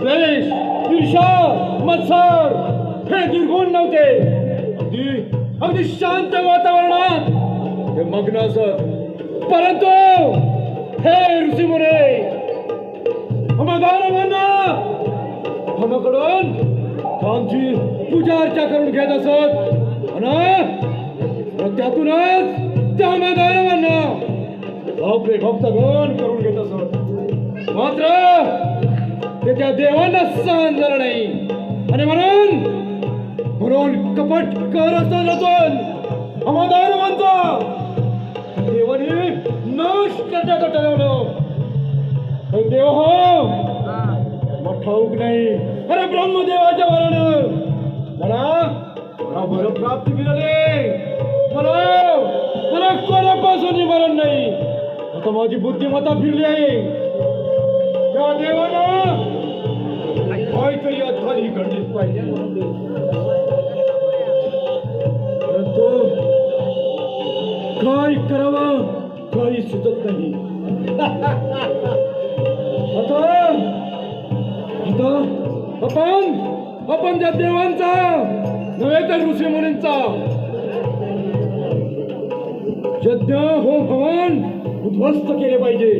द्वेष ईर्षा मत्सर हे दुर्गुण नव्हते. अगदी शांत वातावरणात हे मग्न असत परंतु हे ऋषी मुने. दानवांना आम्हाकडून आमची पूजा अर्चा करून घेत असत. आणि त्यातूनच त्या दानवांना आपले भक्तगण करून घेत असत. मात्र ते त्या देवांना सहन झालं नाही. आणि म्हणून म्हणून कपट कर असतानातून आम्हाला म्हणतो देवाने नाश करण्याचं ठरवलं. देव हो मग ठाऊक नाही. अरे ब्रह्मदेवाच्या वरानं. मला मला बरं प्राप्त केलेले मला मला कोणापासून मरण नाही. आता माझी बुद्धिमत्ता फिरली आहे. त्या देवानं काहीतरी अथाली घडलीच पाहिजे. काय करावं? काही सुचत नाही. आता आता आपण आपण त्या देवांचा नव्हे तर ऋषी मुनींचा यज्ञ हो भवन उद्ध्वस्त केले पाहिजे.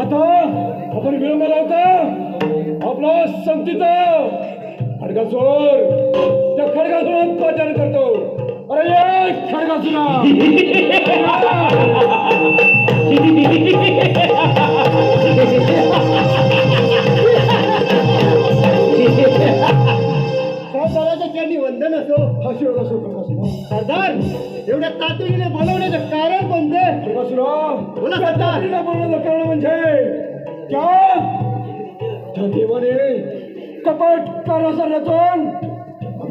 आता आपण विलंब लावता आपला संतीचा खडगासोर त्या खडगासोरात पाचार करतो. अरे ये सरदाराच्या चरणी वंदन असो आशीर्वाद असो सरदार एवढ्या तातडीने बोलवण्याचं कारण कोणते? बोला सरदार. बोलण्याचं कारण म्हणजे त्या देवाने कपट कराचा रचून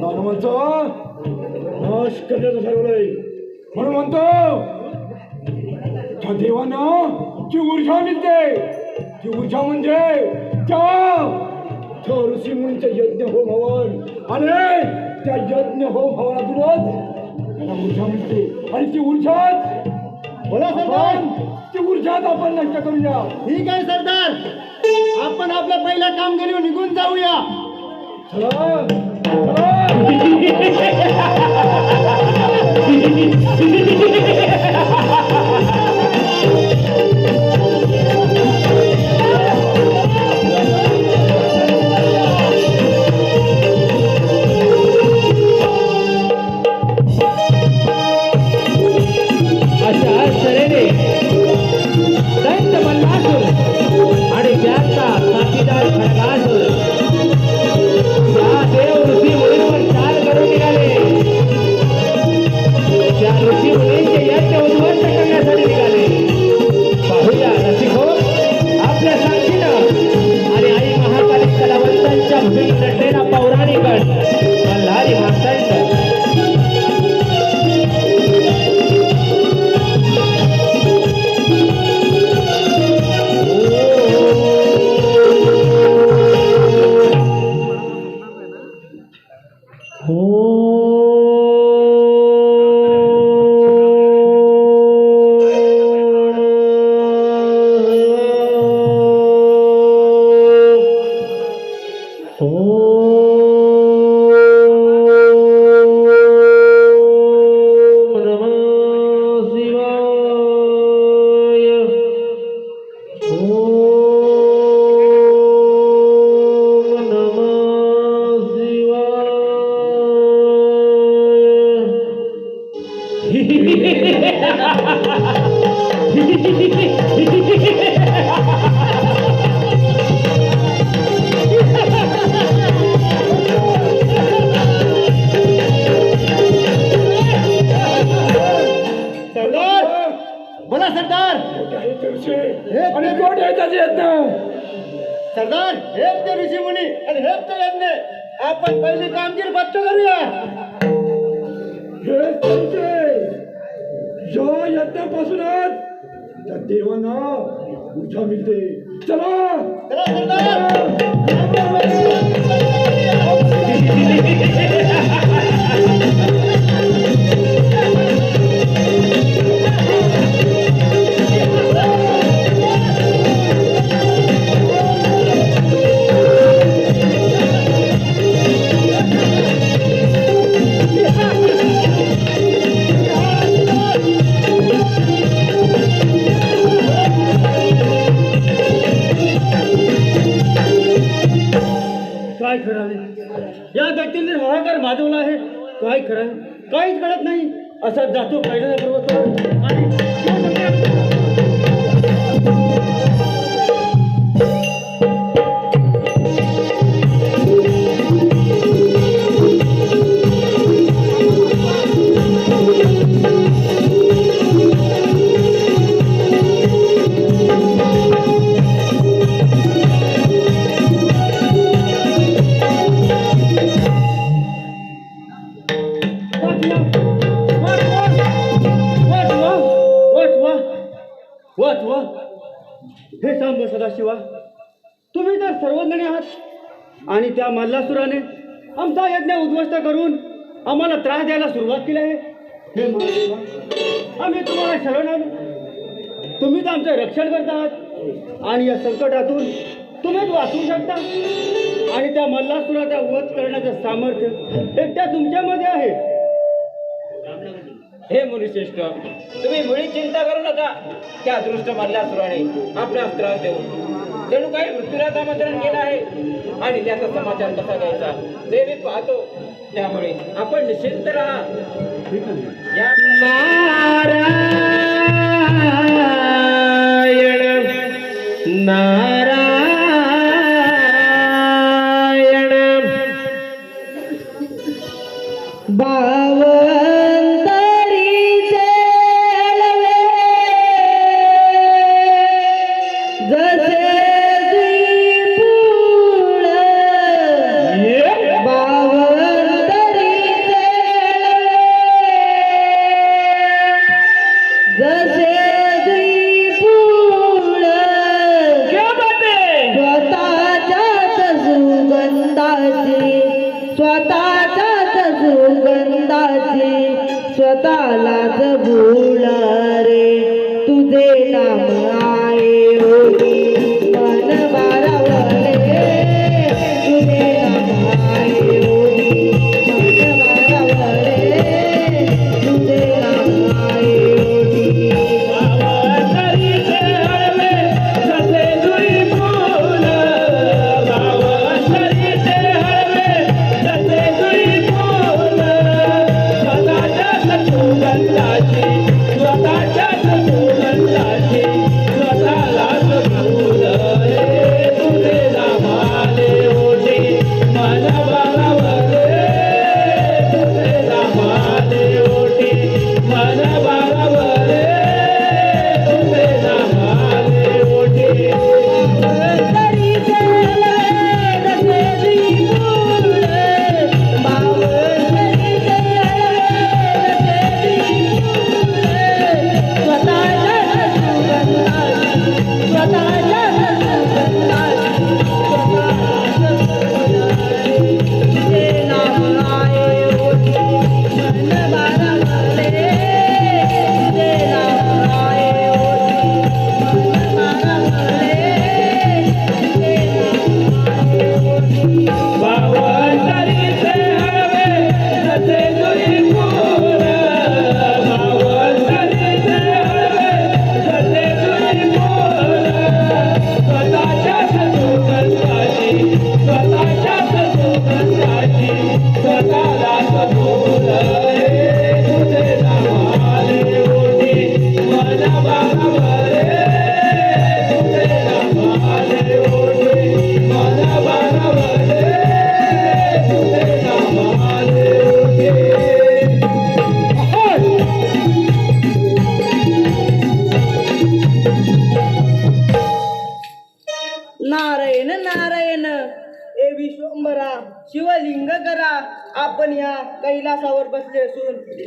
दानवांचा नाश करण्याचं ठरवलंय म्हणून म्हणतो त्या देवानं जी ऊर्जा मिळते ती ऊर्जा म्हणजे त्या ऋषी मुनीचे यज्ञ हो भवन. आणि त्या यज्ञ हो भवनातूनच त्यांना ऊर्जा मिळते. आणि ती ऊर्जाच बोला सरदार. आपण ती ऊर्जाच आपण नष्ट करूया. ठीक आहे सरदार. आपण आपल्या पहिल्या कामगिरीवर निघून जाऊया. चला चला Hehehehe त्या देवांना ऊर्जा मिळते चला! व्यक्तीने हाहाकार माजवला आहे. काय खरं काहीच कळत नाही. असा जातो पहिल्या पर्वतावर रक्षण करत आहात आणि या संकटातून तुम्हीच वाचू शकता. आणि त्या मल्लासुराचा वध करण्याचं सामर्थ्य एकट्या तुमच्यामध्ये आहे. हे मुनिश्रेष्ठ तुम्ही मुळी चिंता करू नका. त्या दृष्ट मल्लासुराने आपणास त्रास देऊ जणू काही मृत्यूलाच आमंत्रण केलं आहे आणि त्याचा समाचार कसा घ्यायचा? ते मी पाहतो त्यामुळे आपण निश्चिंत राहा. या नारायण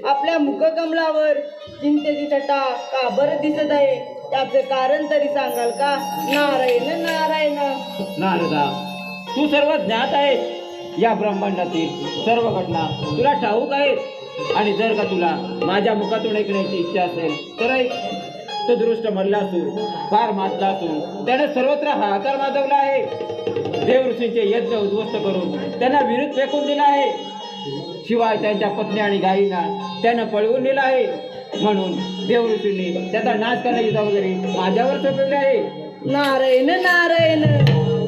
आपल्या मुखकमलावर चिंतेची छटा का बरं दिसत आहे? त्याचं कारण तरी सांगाल का? नारायण नारायण. नारदा तू सर्व ज्ञात आहेस. या ब्रह्मांडातील सर्व घटना तुला ठाऊक आहेत. आणि जर का तुला माझ्या मुखातून ऐकण्याची इच्छा असेल तर ऐक. तो दृष्ट मल्ला असून फार माजला असून त्याने सर्वत्र हाकार माजवला आहे. देवऋषींचे यज्ञ उद्ध्वस्त करून त्यांना विरुद्ध फेकून दिला आहे. शिवाय त्यांच्या पत्नी आणि गायींना त्यानं पळवून नेलं आहे. म्हणून देवऋषींनी त्याचा नाश करण्याची जबाबदारी माझ्यावर सोपवली आहे. नारायण नारायण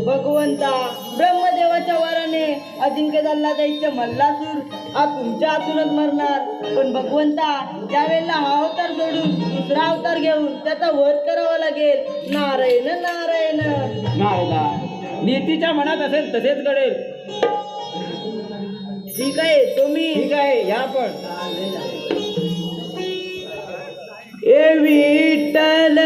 भगवंता ब्रह्मदेवाच्या वराने अजिंक्य झाला दैत्य मल्लासूर हा तुमच्या हातूनच मरणार. पण भगवंता त्यावेळेला हा अवतार सोडून दुसरा अवतार घेऊन त्याचा वध करावा लागेल. नारायण नारायण. नारदा नीतीच्या मनात असेल तसेच घडेल. ठीक आहे तुम्ही ठीक आहे या पण. ए विठ्ठल.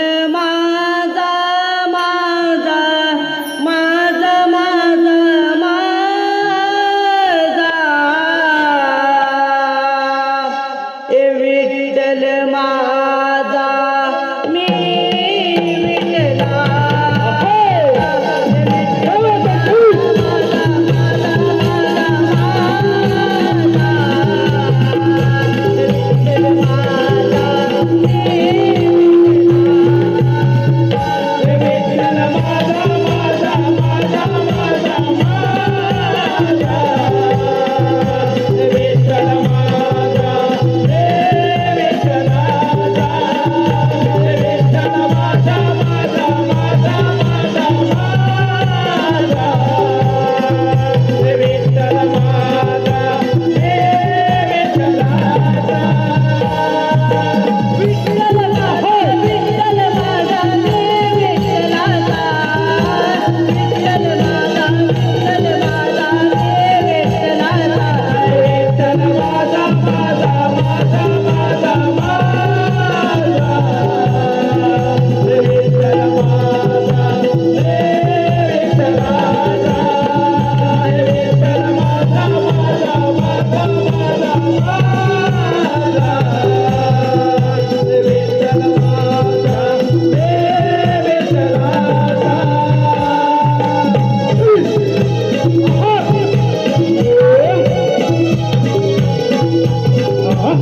हे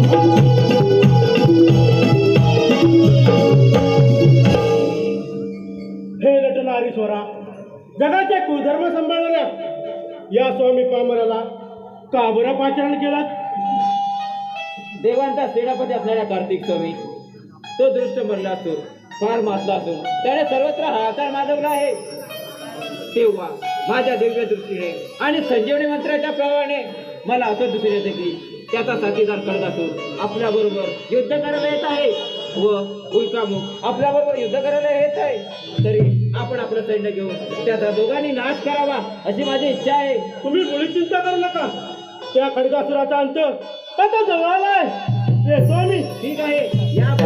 नटनारी जगाच्या जगाचे कुधर्म सांभाळणाऱ्या या स्वामी पामराला का बरं पाचारण केला? देवांचा सेनापती असणाऱ्या कार्तिक स्वामी तो दृष्ट मरला असून फार मातला असून त्याने सर्वत्र हाकार माजवला आहे. तेव्हा माझ्या दिव्य दृष्टीने आणि संजीवनी मंत्राच्या प्रभावाने मला असं दिसून येते की त्याचा साथीदार करत असून आपल्या बरोबर युद्ध करायला येत आहे. व उल्कामुख आपल्या बरोबर युद्ध करायला येत आहे. तरी आपण आपलं सैन्य घेऊन त्याचा दोघांनी नाश करावा अशी माझी इच्छा आहे. तुम्ही मुळी चिंता करू नका. त्या खडगासुराचा अंत आता जवळ आलाय. स्वामी. ठीक आहे. या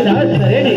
अशा तऱ्हेने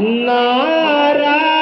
नारायण